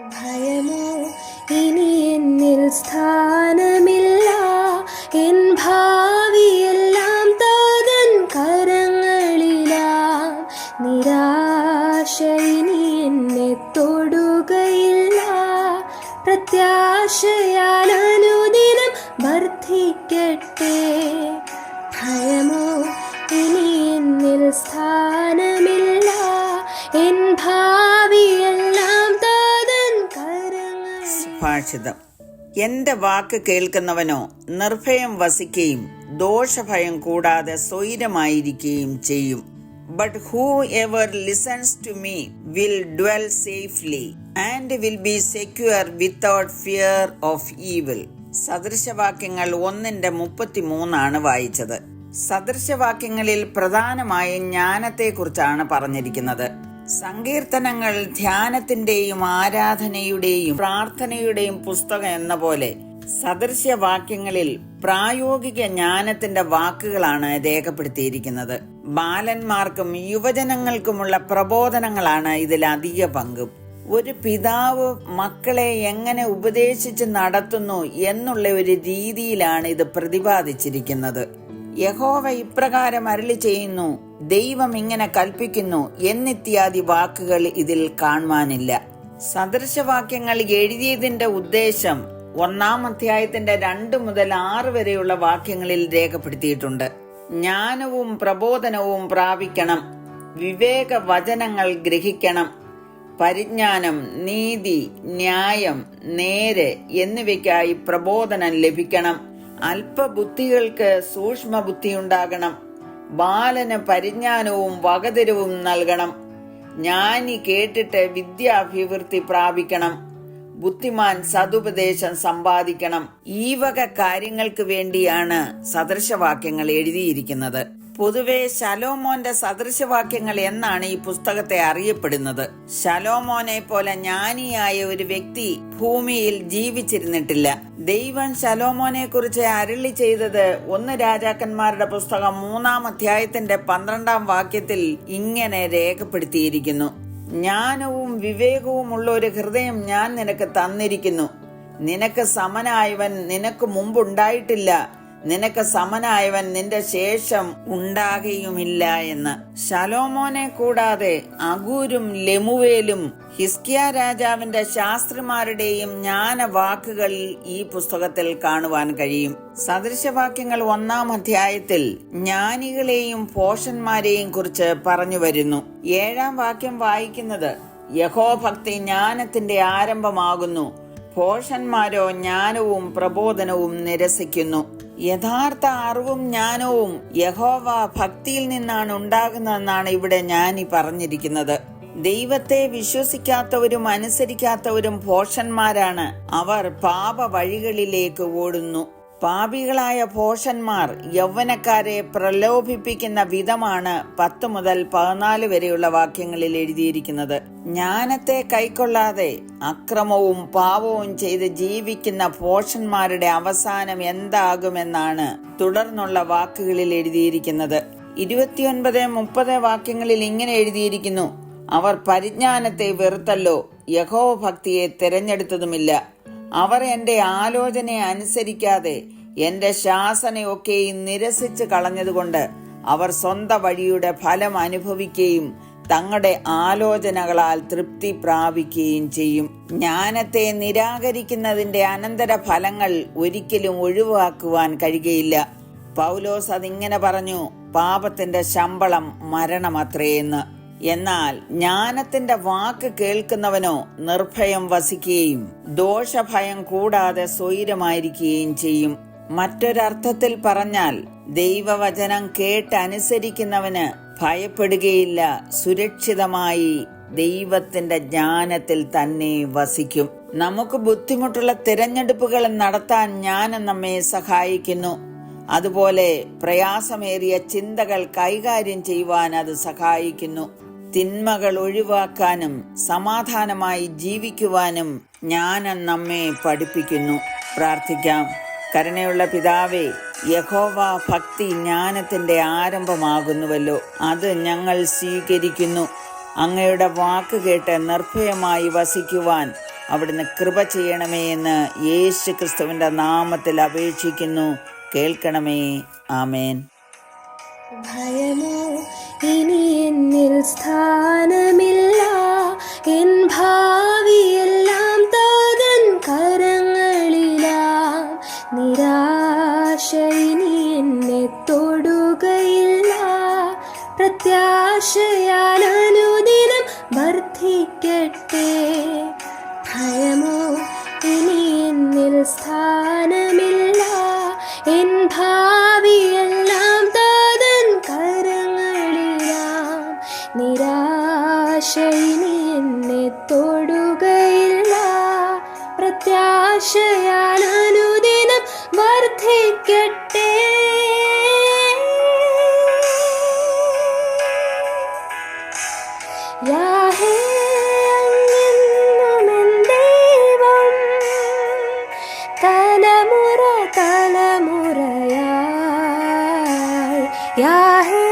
ഭയമോ? ഇനി എന്നിൽ സ്ഥാനമില്ല. എൻ ഭാവിയെല്ലാം താതൻ കരങ്ങളില. നിരാശ ഇനി എന്നെ തൊടുകയില്ല. പ്രത്യാശയാൽ അനുദിനം വർദ്ധിക്കട്ടെ. ഭയമോ? ഇനി എന്നിൽ സ്ഥാനമില്ല സുഭാഷിതം എന്റെ വാക്ക് കേൾക്കുന്നവനോ നിർഭയം വസിക്കുകയും ദോഷഭയം കൂടാതെ സ്വൈരമായിരിക്കുകയും ചെയ്യും. But whoever listens to me will dwell safely and will be secure without fear of evil സദൃശവാക്യങ്ങൾ ഒന്നിന്റെ മുപ്പത്തിമൂന്നാണ് വായിച്ചത്. സദൃശവാക്യങ്ങളിൽ പ്രധാനമായും ജ്ഞാനത്തെക്കുറിച്ചാണ് പറഞ്ഞിരിക്കുന്നത്. സങ്കീർത്തനങ്ങൾ ധ്യാനത്തിന്റെയും ആരാധനയുടെയും പ്രാർത്ഥനയുടെയും പുസ്തകം എന്ന പോലെ സദൃശ്യവാക്യങ്ങളിൽ പ്രായോഗിക ജ്ഞാനത്തിന്റെ വാക്കുകളാണ് രേഖപ്പെടുത്തിയിരിക്കുന്നത്. ബാലന്മാർക്കും യുവജനങ്ങൾക്കുമുള്ള പ്രബോധനങ്ങളാണ് ഇതിൽ അധിക പങ്കും. ഒരു പിതാവ് മക്കളെ എങ്ങനെ ഉപദേശിച്ച് നടത്തുന്നു എന്നുള്ള ഒരു രീതിയിലാണ് ഇത് പ്രതിപാദിച്ചിരിക്കുന്നത്. യഹോവ ഇപ്രകാരം അരളി ചെയ്യുന്നു ദൈവം ഇങ്ങനെ കൽപ്പിക്കുന്നു എന്നിത്യാദി വാക്കുകൾ ഇതിൽ കാണുവാനില്ല. സദൃശവാക്യങ്ങൾ എഴുതിയതിന്റെ ഉദ്ദേശം ഒന്നാം അധ്യായത്തിന്റെ രണ്ട് മുതൽ ആറ് വരെയുള്ള വാക്യങ്ങളിൽ രേഖപ്പെടുത്തിയിട്ടുണ്ട്. ജ്ഞാനവും പ്രബോധനവും പ്രാപിക്കണം. വിവേക വചനങ്ങൾ ഗ്രഹിക്കണം. പരിജ്ഞാനം നീതി ന്യായം നേര് എന്നിവയ്ക്കായി പ്രബോധനം ലഭിക്കണം. അല്പബുദ്ധികൾക്ക് സൂക്ഷ്മ ബുദ്ധിയുണ്ടാകണം ബാലന് പരിജ്ഞാനവും വകതിരവും നൽകണം. ജ്ഞാനി കേട്ടിട്ട് വിദ്യാഭിവൃദ്ധി പ്രാപിക്കണം. ബുദ്ധിമാൻ സതുപദേശം സമ്പാദിക്കണം. ഈ വക കാര്യങ്ങൾക്ക് വേണ്ടിയാണ് സദൃശവാക്യങ്ങൾ എഴുതിയിരിക്കുന്നത്. പൊതുവെ ശലോമോന്റെ സദൃശവാക്യങ്ങൾ എന്നാണ് ഈ പുസ്തകത്തെ അറിയപ്പെടുന്നത്. ശലോമോനെ പോലെ ജ്ഞാനിയായ ഒരു വ്യക്തി ഭൂമിയിൽ ജീവിച്ചിരുന്നിട്ടില്ല. ദൈവം ശലോമോനെ കുറിച്ച് അരുളി ചെയ്തത് ഒന്ന് രാജാക്കന്മാരുടെ പുസ്തകം മൂന്നാം അധ്യായത്തിന്റെ പന്ത്രണ്ടാം വാക്യത്തിൽ ഇങ്ങനെ രേഖപ്പെടുത്തിയിരിക്കുന്നു. ജ്ഞാനവും വിവേകവും ഉള്ള ഒരു ഹൃദയം ഞാൻ നിനക്ക് തന്നിരിക്കുന്നു. നിനക്ക് സമനായവൻ നിനക്ക് മുമ്പുണ്ടായിട്ടില്ല. നിനക്ക് സമനായവൻ നിന്റെ ശേഷം ഉണ്ടാകുകയുമില്ല എന്ന്. ശലോമോനെ കൂടാതെ അഗൂരും ലെമുവേലും ഹിസ്കിയ രാജാവിന്റെ ശാസ്ത്രിമാരുടെയും ജ്ഞാന വാക്കുകൾ ഈ പുസ്തകത്തിൽ കാണുവാൻ കഴിയും. സദൃശവാക്യങ്ങൾ ഒന്നാം അധ്യായത്തിൽ ജ്ഞാനികളെയും പോഷന്മാരെയും കുറിച്ച് പറഞ്ഞു വരുന്നു. ഏഴാം വാക്യം വായിക്കുന്നത് യഹോഭക്തി ജ്ഞാനത്തിന്റെ ആരംഭമാകുന്നു. പോഷന്മാരോ ജ്ഞാനവും പ്രബോധനവും നിരസിക്കുന്നു. യഥാർത്ഥ അറിവും ജ്ഞാനവും യഹോവ ഭക്തിയിൽ നിന്നാണ് ഉണ്ടാകുന്നതെന്നാണ് ഇവിടെ ജ്ഞാനി പറഞ്ഞിരിക്കുന്നത്. ദൈവത്തെ വിശ്വസിക്കാത്തവരും അനുസരിക്കാത്തവരും ഭോഷന്മാരാണ്. അവർ പാപ വഴികളിലേക്ക് ഓടുന്നു. പാപികളായ ഭോഷന്മാർ യൗവനക്കാരെ പ്രലോഭിപ്പിക്കുന്ന വിധമാണ് പത്ത് മുതൽ പതിനാല് വരെയുള്ള വാക്യങ്ങളിൽ എഴുതിയിരിക്കുന്നത്. ജ്ഞാനത്തെ കൈക്കൊള്ളാതെ അക്രമവും പാവവും ചെയ്ത് ജീവിക്കുന്ന ഭോഷന്മാരുടെ അവസാനം എന്താകുമെന്നാണ് തുടർന്നുള്ള വാക്കുകളിൽ എഴുതിയിരിക്കുന്നത്. ഇരുപത്തിയൊൻപത് മുപ്പത് വാക്യങ്ങളിൽ ഇങ്ങനെ എഴുതിയിരിക്കുന്നു. അവർ പരിജ്ഞാനത്തെ വെറുത്തല്ലോ യഹോവ ഭക്തിയെ തിരഞ്ഞെടുത്തതുമില്ല. അവർ എന്റെ ആലോചനയെ അനുസരിക്കാതെ എന്റെ ശാസനയൊക്കെയും നിരസിച്ച് കളഞ്ഞതുകൊണ്ട് അവർ സ്വന്തം വഴിയുടെ ഫലം അനുഭവിക്കുകയും തങ്ങളുടെ ആലോചനകളാൽ തൃപ്തി പ്രാപിക്കുകയും ചെയ്യും. ജ്ഞാനത്തെ നിരാകരിക്കുന്നതിന്റെ അനന്തര ഫലങ്ങൾ ഒരിക്കലും ഒഴിവാക്കുവാൻ കഴിയുകയില്ല. പൗലോസ് അതിങ്ങനെ പറഞ്ഞു പാപത്തിന്റെ ശമ്പളം മരണമത്രയെന്ന് എന്നാൽ ജ്ഞാനത്തിന്റെ വാക്ക് കേൾക്കുന്നവനോ നിർഭയം വസിക്കുകയും ദോഷഭയം കൂടാതെ സ്വൈരമായിരിക്കുകയും ചെയ്യും. മറ്റൊരർത്ഥത്തിൽ പറഞ്ഞാൽ ദൈവവചനം കേട്ടനുസരിക്കുന്നവന് ഭയപ്പെടുകയില്ല സുരക്ഷിതമായി ദൈവത്തിന്റെ ജ്ഞാനത്തിൽ തന്നെ വസിക്കും. നമുക്ക് ബുദ്ധിമുട്ടുള്ള തിരഞ്ഞെടുപ്പുകൾ നടത്താൻ ജ്ഞാനം നമ്മെ സഹായിക്കുന്നു. അതുപോലെ പ്രയാസമേറിയ ചിന്തകൾ കൈകാര്യം ചെയ്യുവാൻ അത് സഹായിക്കുന്നു. തിന്മകൾ ഒഴിവാക്കാനും സമാധാനമായി ജീവിക്കുവാനും ജ്ഞാനം നമ്മെ പഠിപ്പിക്കുന്നു. പ്രാർത്ഥിക്കാം. കരുണയുള്ള പിതാവേ യഹോവ ഭക്തി ജ്ഞാനത്തിന്റെ ആരംഭമാകുന്നുവല്ലോ. അത് ഞങ്ങൾ സ്വീകരിക്കുന്നു. അങ്ങയുടെ വാക്ക് കേട്ട് നിർഭയമായി വസിക്കുവാൻ അവിടുന്ന് കൃപ ചെയ്യണമേ എന്ന് യേശു ക്രിസ്തുവിന്റെ നാമത്തിൽ അപേക്ഷിക്കുന്നു. കേൾക്കണമേ. ആമേൻ. ഇനി എന്നിൽ സ്ഥാനമില്ല. എൻ ഭാവിയെല്ലാം താതൻ കരങ്ങളിലാം. നിരാശ ഇനി എന്നെ തൊടുകയില്ല. പ്രത്യാശയാൽ അനുദിനം വർദ്ധിക്കട്ടെ. നിരാശയിനി എന്നെ തൊടുകയില്ല. പ്രത്യാശയാൽ അനുദിനം വർദ്ധിക്കട്ടെ. യാഹേ തലമുറ തലമുറയായി. യാഹേ